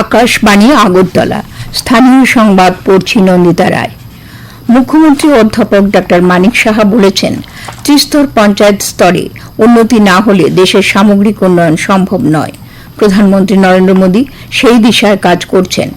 আকাশবাণী আগরতলা। স্থানীয় সংবাদ পড়ছি নন্দিতা রায়। মুখ্যমন্ত্রী অধ্যাপক ডক্টর মানিক সাহা বলেছেন, ত্রিস্তর পঞ্চায়েত স্তরে উন্নতি না হলে দেশের সামগ্রিক উন্নয়ন সম্ভব নয়। প্রধানমন্ত্রী নরেন্দ্র মোদী সেই দিশায় কাজ করছেন।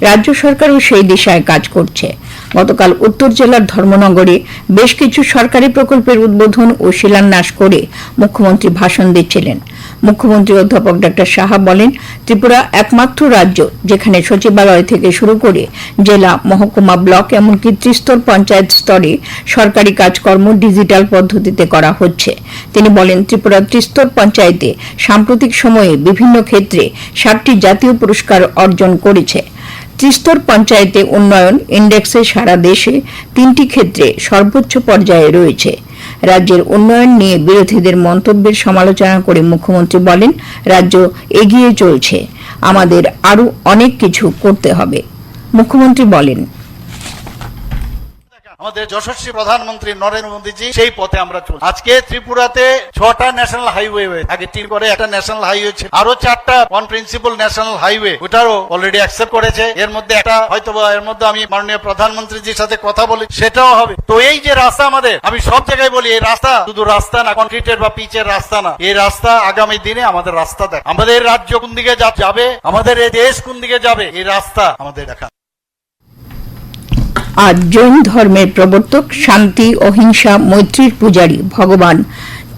রাজ্য সরকারও সেই দিশায় কাজ করছে। গতকাল উত্তর জেলার ধর্মনগরে বেশ কিছু সরকারি প্রকল্পের উদ্বোধন ও শিলান্যাস করে মুখ্যমন্ত্রী ভাষণ দিচ্ছিলেন। মুখ্যমন্ত্রী অধ্যাপক ডক্টর সাহা বলেন, ত্রিপুরা একমাত্র রাজ্য যেখানে সচিবালয় থেকে শুরু করে জেলা, মহকুমা ব্লক এমনকি ত্রিস্তর পঞ্চায়েত স্তরে সরকারি কাজকর্ম ডিজিটাল পদ্ধতিতে করা হচ্ছে। তিনি বলেন, ত্রিপুরা ত্রিস্তর পঞ্চায়েতে সাম্প্রতিক সময়ে বিভিন্ন ক্ষেত্রে ষাটটি জাতীয় পুরস্কার অর্জন করেছে। ত্রিস্তর পঞ্চায়েতে উন্নয়ন ইন্ডেক্সে সারা দেশে তিনটি ক্ষেত্রে সর্বোচ্চ পর্যায়ে রয়েছে। রাজ্যের উন্নয়ন নিয়ে বিরোধীদের মন্তব্যের সমালোচনা করে মুখ্যমন্ত্রী বলেন, রাজ্য এগিয়ে চলছে। আমাদের আরও অনেক কিছু করতে হবে। মুখ্যমন্ত্রী বলেন আমাদের যশস্বী প্রধানমন্ত্রী নরেন্দ্র মোদীজি সেই পথে আমরা চলছি। আজকে ত্রিপুরাতে ছটা ন্যাশনাল হাইওয়ে হয়েছে। আগে তিন করে একটা ন্যাশনাল হাইওয়ে ছিল। আরও চারটা ওয়ান প্রিন্সিপাল ন্যাশনাল হাইওয়ে ওটারও অলরেডি অ্যাকসেপ্ট করেছে। এর মধ্যে একটা হয়তো এর মধ্যে আমি মাননীয় প্রধানমন্ত্রীজির সাথে কথা বলি, সেটাও হবে। তো এই যে রাস্তা আমাদের, আমি সব জায়গায় বলি, এই রাস্তা শুধু রাস্তা না কনক্রিটের বা পিচের রাস্তা না। এই রাস্তা আগামী দিনে আমাদের রাস্তা দেখ। আমাদের রাজ্য কোন দিকে যাবে, আমাদের এই দেশ কোন দিকে যাবে, এই রাস্তা আমাদের দেখা। আজ জৈন ধর্মের প্রবর্তক শান্তি অহিংসা মৈত্রীর পূজারী ভগবান।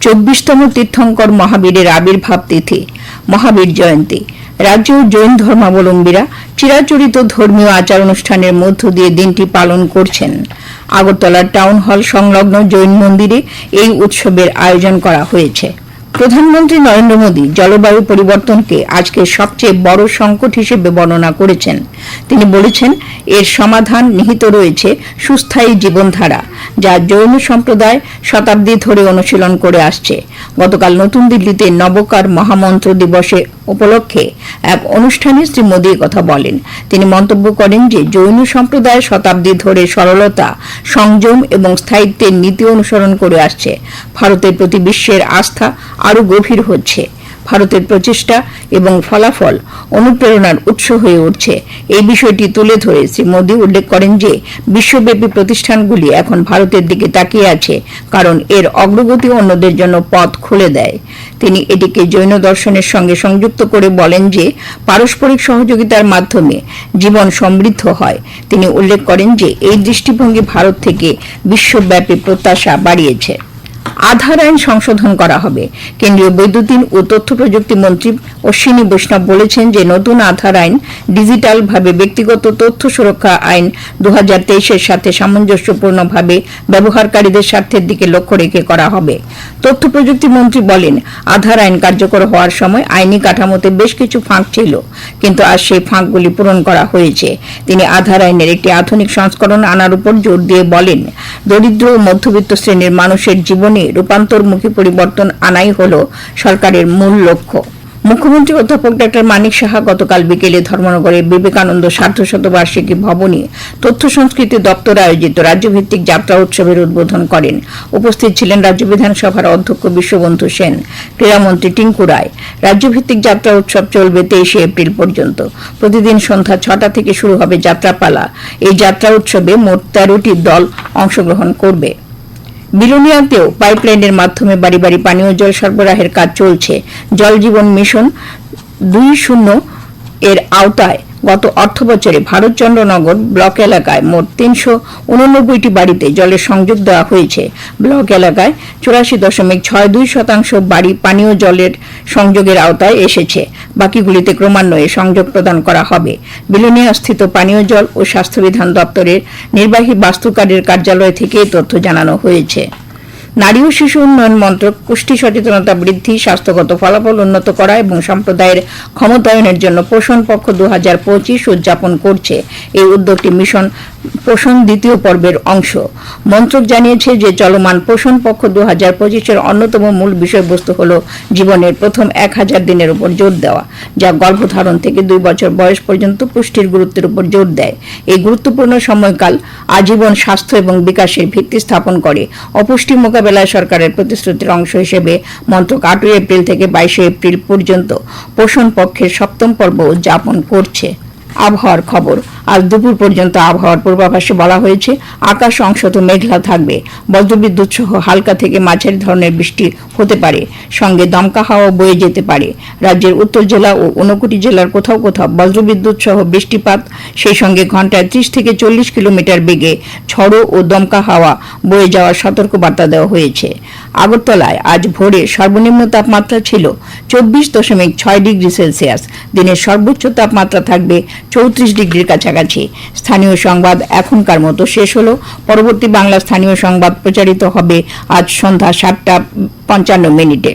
চব্বিশতম তীর্থঙ্কর মহাবীরের আবির্ভাব তিথি, মহাবীর জয়ন্তী। রাজ্য জৈন ধর্মাবলম্বীরা চিরাচরিত ধর্মীয় আচার অনুষ্ঠানের মধ্য দিয়ে দিনটি পালন করছেন। আগরতলার টাউন হল সংলগ্ন জৈন মন্দিরে এই উৎসবের আয়োজন করা হয়েছে। প্রধানমন্ত্রী নরেন্দ্র মোদী জলবায়ু পরিবর্তনকে আজকে সবচেয়ে বড় সংকট হিসেবে বর্ণনা করেছেন। তিনি বলেছেন, এর সমাধান নিহিত রয়েছে সুস্থায়ী জীবনধারা, যা জৈন সম্প্রদায় শতাব্দী ধরে অনুশীলন করে আসছে। গতকাল নতুন দিল্লিতে নবকার মহামন্ত্র দিবসে উপলক্ষে এক অনুষ্ঠানে শ্রী মোদী কথা বলেন। তিনি মন্তব্য করেন যে, জৈন সম্প্রদায় শতাব্দী ধরে সরলতা, সংযম এবং স্থায়িত্বের নীতি অনুসরণ করে আসছে। ভারতের প্রতি বিশ্বের আস্থা আরও গভীর হচ্ছে। ভারতের প্রচেষ্টা এবং ফলাফল অনুপ্রেরণার উৎস হয়ে উঠছে। এই বিষয়টি তুলে ধরে শ্রী মোদী উল্লেখ করেন যে, বিশ্বব্যাপী প্রতিষ্ঠানগুলি এখন ভারতের দিকে তাকিয়ে আছে কারণ এর অগ্রগতি অন্যদের জন্য পথ খুলে দেয়। তিনি এটিকে জৈন দর্শনের সঙ্গে সংযুক্ত করে বলেন যে, পারস্পরিক সহযোগিতার মাধ্যমে জীবন সমৃদ্ধ হয়। তিনি উল্লেখ করেন যে, এই দৃষ্টিভঙ্গি ভারত থেকে বিশ্বব্যাপী প্রত্যাশা বাড়িয়েছে। আধার আইন সংশোধন করা হবে। কেন্দ্রীয় বৈদ্যুতিন ও তথ্য প্রযুক্তি মন্ত্রী অশ্বিনী বৈষ্ণব বলেছেন যে নতুন আধার আইন ডিজিটাল ভাবে ব্যক্তিগত তথ্য সুরক্ষা আইন দু হাজার সাথে সামঞ্জস্যপূর্ণভাবে ব্যবহারকারীদের স্বার্থের দিকে লক্ষ্য রেখে করা হবে। তথ্য প্রযুক্তি মন্ত্রী বলেন, আধার আইন কার্যকর হওয়ার সময় আইনি কাঠামোতে বেশ কিছু ফাঁক ছিল, কিন্তু আজ সেই ফাঁকগুলি পূরণ করা হয়েছে। তিনি আধার আইনের একটি আধুনিক সংস্করণ আনার উপর জোর দিয়ে বলেন, দরিদ্র ও মধ্যবিত্ত শ্রেণির মানুষের জীবনে রূপান্তরমুখী পরিবর্তন আনাই হল সরকারের মূল লক্ষ্য। মুখ্যমন্ত্রী অধ্যাপক ডক্টর মানিক সাহা গতকাল বিকেলে ধর্মনগরের বিবেকানন্দ সার্ধশতবার্ষিকী ভবনে তথ্য সংস্কৃতি দপ্তর আয়োজিত রাজ্যভিত্তিক যাত্রা উৎসবের উদ্বোধন করেন। উপস্থিত ছিলেন রাজ্য বিধানসভার অধ্যক্ষ বিশ্ববন্ধু সেন, ক্রীড়ামন্ত্রী টিঙ্কু রায়। রাজ্যভিত্তিক যাত্রা উৎসব চলবে তেইশে এপ্রিল পর্যন্ত। প্রতিদিন সন্ধ্যা ছটা থেকে শুরু হবে যাত্রাপালা। এই যাত্রা উৎসবে মোট তেরোটি দল অংশগ্রহণ করবে। বিলোনিয়াতেও পাইপলাইনের মাধ্যমে বাড়ি বাড়ি পানীয় জল সরবরাহের কাজ চলছে। জল জীবন মিশন দুই শূন্য এর আওতায় গত অর্থ বছরে ভারতচন্দ্রনগর ব্লক এলাকায় মোট তিনশো উননব্বইটি বাড়িতে জলের সংযোগ দেওয়া হয়েছে। ব্লক এলাকায় চুরাশি দশমিক ছয় দুই শতাংশ বাড়ি পানীয় জলের সংযোগের আওতায় এসেছে। বাকিগুলিতে ক্রমান্বয়ে সংযোগ প্রদান করা হবে। বিলোনিয়া স্থিত পানীয় জল ও স্বাস্থ্যবিধান দপ্তরের নির্বাহী বাস্তুকারের কার্যালয় থেকে তথ্য জানানো হয়েছে। নারী ও শিশু উন্নয়ন মন্ত্রক পুষ্টি সচেতনতা বৃদ্ধি, স্বাস্থ্যগত ফলাফল উন্নত করা এবং সম্প্রদায়ের ক্ষমতায়নের জন্য পোষণ পক্ষ দু হাজার পঁচিশ উদযাপন করছে। এই উদ্যোগটি মিশন পোষণ দ্বিতীয় পর্বের অংশ। মন্ত্রক জানিয়েছে যে চলমান পোষণ পক্ষ দু হাজার পঁচিশের অন্যতম মূল বিষয়বস্তু হল জীবনের প্রথম এক হাজার দিনের উপর জোর দেওয়া, যা গর্ভধারণ থেকে দুই বছর বয়স পর্যন্ত পুষ্টির গুরুত্বের উপর জোর দেয়। এই গুরুত্বপূর্ণ সময়কাল আজীবন স্বাস্থ্য এবং বিকাশের ভিত্তি স্থাপন করে। অপুষ্টি মোকাবেলায় সরকারের প্রতিশ্রুতির অংশ হিসেবে মন্ত্রক আটই এপ্রিল থেকে বাইশে এপ্রিল পর্যন্ত পোষণ পক্ষের সপ্তম পর্ব উদযাপন করছে। আবহাওয়ার খবর আজ দুপুর পর্যন্ত আবহাওয়ার পূর্বাভাসে বলা হয়েছে, আকাশ অংশত মেঘলা থাকবে। বজ্রবিদ্যুৎ সহ হালকা থেকে মাঝারি ধরনের বৃষ্টি হতে পারে। সঙ্গে দমকা হাওয়া বয়ে যেতে পারে। রাজ্যের উত্তর জেলা ও ঊনকোটি জেলার কোথাও কোথাও বজ্রবিদ্যুৎ সহ বৃষ্টিপাত, সেই সঙ্গে ঘন্টায় ত্রিশ থেকে চল্লিশ কিলোমিটার বেগে ঝড়ো ও দমকা হাওয়া বয়ে যাওয়ার সতর্কবার্তা দেওয়া হয়েছে। আগরতলায় আজ ভোরে সর্বনিম্ন তাপমাত্রা ছিল চব্বিশ দশমিক ছয় ডিগ্রি সেলসিয়াস। দিনের সর্বোচ্চ তাপমাত্রা থাকবে চৌত্রিশ ডিগ্রির কাছাকাছি স্থানীয় সংবাদ এখনকার মতো শেষ হলো। পরবর্তী বাংলা স্থানীয় সংবাদ প্রচারিত হবে আজ সন্ধ্যা সাতটা পঞ্চান্ন মিনিটে।